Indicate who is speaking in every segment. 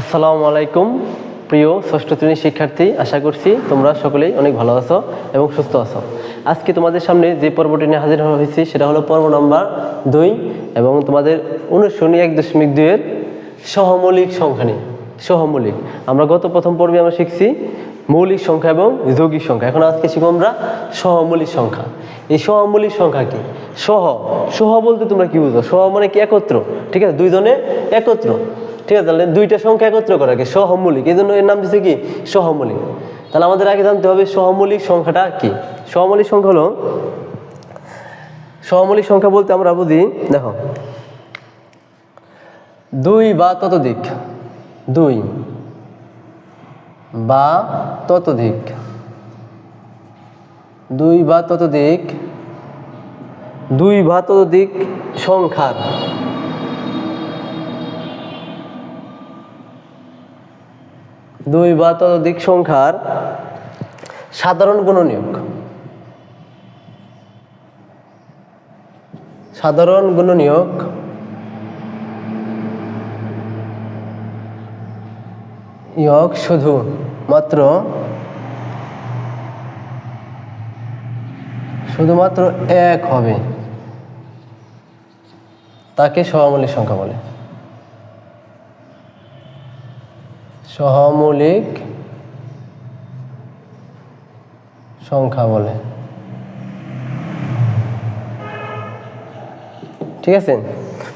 Speaker 1: আসসালামু আলাইকুম, প্রিয় ষষ্ঠ শ্রেণির শিক্ষার্থী, আশা করছি তোমরা সকলেই অনেক ভালো আছো এবং সুস্থ আছো। আজকে তোমাদের সামনে যে পর্বটি নিয়ে হাজির হয়েছি, সেটা হলো পর্ব নম্বর দুই এবং তোমাদের অনুশীলনী এক দশমিক দুইয়ের সহমৌলিক সংখ্যা নিয়ে। সহমৌলিক। আমরা গত প্রথম পর্বে আমরা শিখছি মৌলিক সংখ্যা এবং যৌগিক সংখ্যা। এখন আজকে শিখব আমরা সহমৌলিক সংখ্যা। এই সহমৌলিক সংখ্যা কি? সহ। সহ বলতে তোমরা কি বুঝো? সহ মানে কি একত্র? ঠিক আছে? দুইজনে একত্র। ঠিক আছে, তাহলে দুইটা সংখ্যা একত্র করা কি? সহমৌলিক। এই জন্য এর নাম দিচ্ছে কি? সহমৌলিক। তাহলে আমাদের আগে জানতে হবে সহমৌলিক সংখ্যাটা কি? সহমৌলিক সংখ্যা হলো, সহমৌলিক সংখ্যা বলতে আমরা বুঝি, দেখো, দুই বা ততোধিক, দুই বা ততোধিক, দুই বা ততোধিক, দুই বা ততোধিক সংখ্যার। দুই বা ততোধিক সংখ্যার সাধারণ গুণনীয়ক। সাধারণ গুণনীয়ক শুধু মাত্র শুধুমাত্র এক হবে। তাকে সহমৌলিক সংখ্যা বলে। সহমৌলিক সংখ্যা বলে। ঠিক আছে?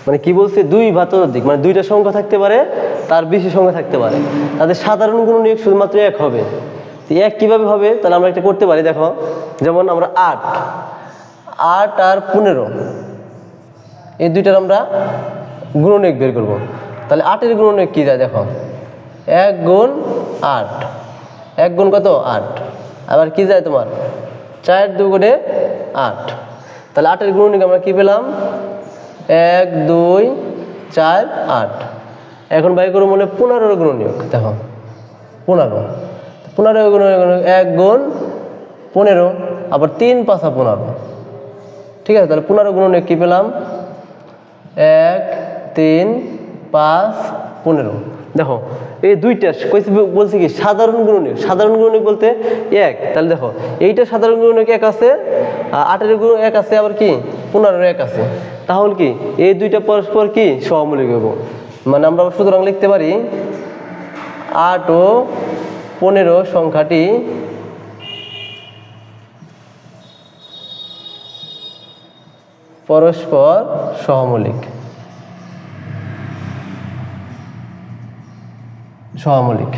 Speaker 1: মানে কি বলছে? দুই বা ততোধিক মানে দুইটা সংখ্যা থাকতে পারে, তার বেশি সংখ্যা থাকতে পারে। তাদের সাধারণ গুণনীয়ক শুধুমাত্র এক হবে। তো এক কীভাবে হবে? তাহলে আমরা একটা করতে পারি, দেখো। যেমন আমরা আট আট আর পনেরো, এই দুইটার আমরা গুণনীয়ক বের করব। তাহলে আটের গুণনীয়ক কী যায়, দেখো? এক গুণ আট। এক গুণ কত? আট। আবার কি যায় তোমার? চার দুগুণে আট। তাহলে আটের গুণনীয়ক আমরা কি পেলাম? এক, দুই, চার, আট। এখন বাই করব মনে পনেরোর গুণনীয়ক, দেখো। পনেরো। পনেরো গুণ এক গুণ পনেরো, আবার তিন পাঁচা পনেরো। ঠিক আছে, তাহলে পনেরো গুণনীয়ক কী পেলাম? এক, তিন, পাঁচ, পনেরো। দেখো, এই দুইটা বলছে কি, সাধারণ গুণনীয়ক সাধারণ গুণনীয়ক বলতে এক। তাহলে দেখো, এইটা সাধারণ গুণনীয়ক এক আছে আটের গুণ এক আছে আবার কি? পনেরোর এক আছে। তাহলে কি, এই দুইটা পরস্পর কি? সহমূলিক হব মানে আমরা সুতরাং লিখতে পারি, আট ও পনেরো সংখ্যাটি পরস্পর সহমূলিক সহমূলিক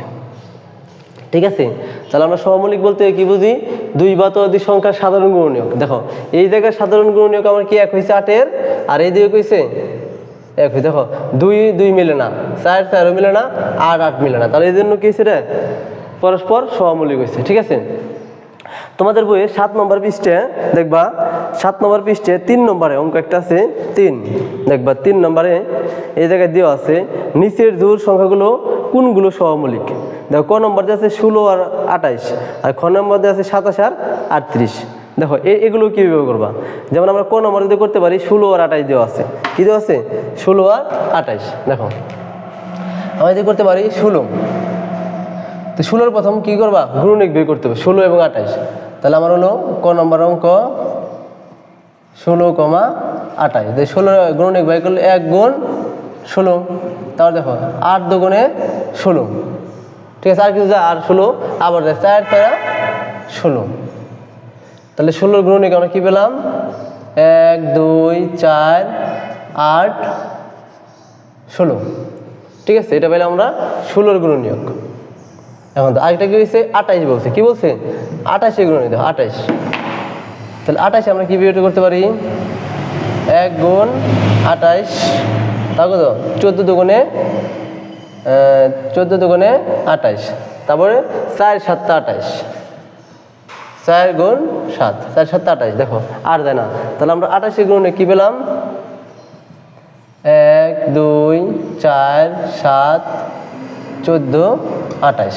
Speaker 1: ঠিক আছে? তাহলে আমরা সহমূলিক বলতে কি বুঝি? দুই বা ততোধিক সংখ্যার সাধারণ গুণনীয়ক। দেখো, এই জায়গায় সাধারণ গুণনীয়ক আমার কি এক হয়েছে আটের? আর এই দিকে কইছে? এক হয়েছে দেখো, দুই দুই মিলে না। চার, চারও মিলে না। আট আট মিলে না। তাহলে এই জন্য কি রে? পরস্পর সহমূলিক হয়েছে ঠিক আছে? তোমাদের বইয়ে সাত নম্বর পৃষ্ঠে দেখবা, সাত নম্বর পৃষ্ঠে তিন নম্বরে অঙ্ক একটা আছে। তিন। দেখবা, তিন নম্বরে এই জায়গায় দেওয়া আছে, নিচের জোর সংখ্যাগুলো কোনগুলো সহমূলিক দেখো, ক নম্বর দিয়ে আছে ষোলো আর আঠাইশ, আর খ নম্বর দিয়ে আছে সাতাশ আর আটত্রিশ। দেখো এগুলো কীভাবে করবা? যেমন আমরা ক নম্বর যদি করতে পারি, ষোলো আর আঠাইশ দেওয়া আছে। কী দেওয়া আছে? ষোলো আর আঠাইশ। দেখো, আমরা যদি করতে পারি ষোলো, তো ষোলোর প্রথম কি করবা? গুণনিক বের করতে হবে, ষোলো এবং আঠাইশ। তাহলে আমার হলো ক নম্বর অঙ্ক, ষোলো কমা আঠাইশ। ষোলো গুণনিক বের করলে এক গুণ ষোলো। তারপর দেখো, আট দুগুণে ষোলো ঠিক আছে, আর কিছু যা, আর ষোলো আবার যায় চার, চারা ষোলো তাহলে ষোলোর গুণনিক আমরা কী পেলাম? এক, দুই, চার, আট, ষোলো। ঠিক আছে, এটা পেলাম আমরা ষোলোর গুণনীয়ক। এখন তো আরেকটা কি হয়েছে? আঠাইশ বলছে। কি বলছে? আঠাশে নিতে আঠাইশ তাহলে আঠাশে আমরা কী বিয়োগ করতে পারি? এক গুণ আঠাইশ তা কত? চোদ্দ দুগুণে চোদ্দ দুগুণে আঠাইশ। তারপরে চার সাতটা আঠাইশ। চার গুণ সাত, চার সাতটা আঠাইশ, দেখো, আর দেয় না। তাহলে আমরা আঠাশে গুণে কী পেলাম? এক, দুই, চার, সাত, চোদ্দ, আঠাইশ।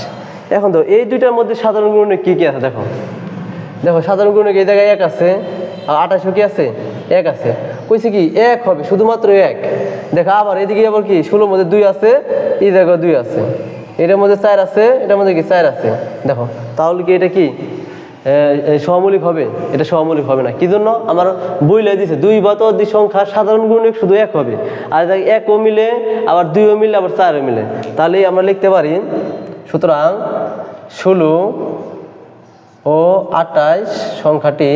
Speaker 1: এখন তো এই দুইটার মধ্যে সাধারণ গুণে কী কী আছে দেখো? দেখো, সাধারণ গুণে এই জায়গায় এক আছে, আর আঠাশও কি আছে? এক আছে। কইছে কি, এক হবে, শুধুমাত্র এক। দেখো, আবার এদিকে আবার কি, ষোলোর মধ্যে দুই আছে, এই জায়গায় দুই আছে। এটার মধ্যে চার আছে, এটার মধ্যে কি চার আছে? দেখো, তাহলে কি এটা কি? সহমৌলিক হবে? এটা সহমৌলিক হবে না। কি জন্য? আমার বই লাই দুই বা ততোধিক সংখ্যা সাধারণ গুণিক শুধু এক হবে। আর দেখ, একও মিলে, আবার দুইও মিলে, আবার চারও মিলে। তাহলে আমরা লিখতে পারি, সুতরাং ষোলো ও আটাইশ সংখ্যাটি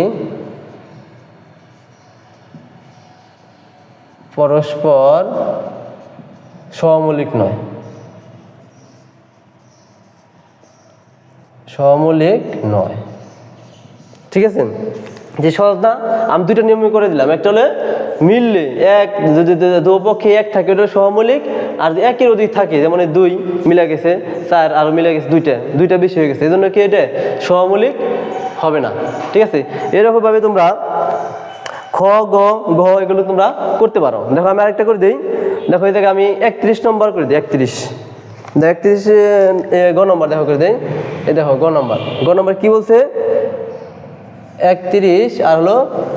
Speaker 1: পরস্পর সহমৌলিক নয়। সহমৌলিক নয়। ঠিক আছে? যে সহজ না, আমি দুইটা নিয়ম করে দিলাম। একটা হলে মিললে এক যদি দুপক্ষে এক থাকে, ওটা সহমৌলিক আর একের অধিক থাকে, যেমন দুই মিলে গেছে, চার আর মিলে গেছে, দুইটা দুইটা বেশি হয়ে গেছে। এই জন্য কি এটা? সহমৌলিক হবে না। ঠিক আছে? এরকমভাবে তোমরা খ, গ, ঘ, এগুলো তোমরা করতে পারো। দেখো আমি আরেকটা করে দিই। দেখো জায়গায় আমি একত্রিশ নম্বর করে দিই, একত্রিশ। দেখো একত্রিশ গ নম্বর দেখো করে দিই। এই দেখো, গ নম্বর। গ নম্বর কি বলছে? একত্রিশ আর হলো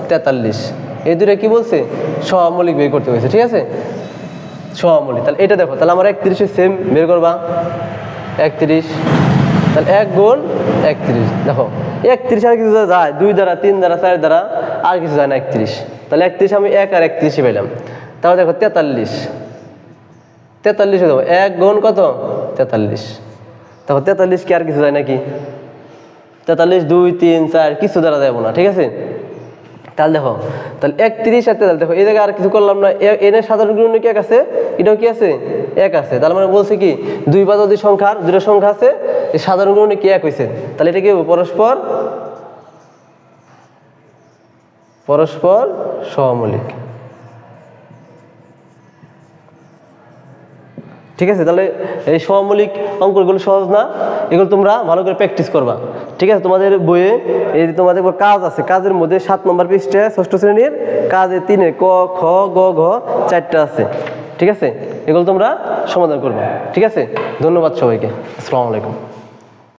Speaker 1: তেতাল্লিশ। এই দুটো কি বলছে? সহমৌলিক বের করতে হয়েছে ঠিক আছে? সহমৌলিক তাহলে এটা দেখো, তাহলে আমার একত্রিশে সেম বের করবা। একত্রিশ, তাহলে এক গোল একত্রিশ। দেখো একত্রিশ আর কিছু যায় দুই দ্বারা, তিন দ্বারা, চার দ্বারা, আর কিছু যায় না একত্রিশ। তাহলে একত্রিশ আমি এক আর একত্রিশে পেলাম। তাহলে দেখো তেতাল্লিশ। তেতাল্লিশে দেখো এক গুণ কত? তেতাল্লিশ। দেখো তেতাল্লিশ কি আর কিছু যায় নাকি? তেতাল্লিশ, দুই, তিন, চার, কিছু দ্বারা যাব না, ঠিক আছে? তাহলে দেখো, তাহলে একত্রিশ আর তেতাল্লিশ। দেখো, এই জায়গায় আর কিছু করলাম না। এনে সাধারণ গুণ কি এক আছে। এটাও কি আছে? এক আছে। তাহলে মানে বলছে কি, দুই বা যদি সংখ্যার দুটো সংখ্যা আছে সাধারণ গুণ কি এক হয়েছে তাহলে এটা কি পরস্পর পরস্পর সহমৌলিক ঠিক আছে? তাহলে এই সহমৌলিক অঙ্কগুলো সহজ না? এগুলো তোমরা ভালো করে প্র্যাকটিস করবা। ঠিক আছে? তোমাদের বইয়ে এই যে তোমাদের কাজ আছে, কাজের মধ্যে সাত নম্বর পৃষ্ঠায় ষষ্ঠ শ্রেণির কাজে তিনে ক, খ, গ, ঘ চারটা আছে। ঠিক আছে? এগুলো তোমরা সমাধান করবে ঠিক আছে ধন্যবাদ সবাইকে আসসালামু আলাইকুম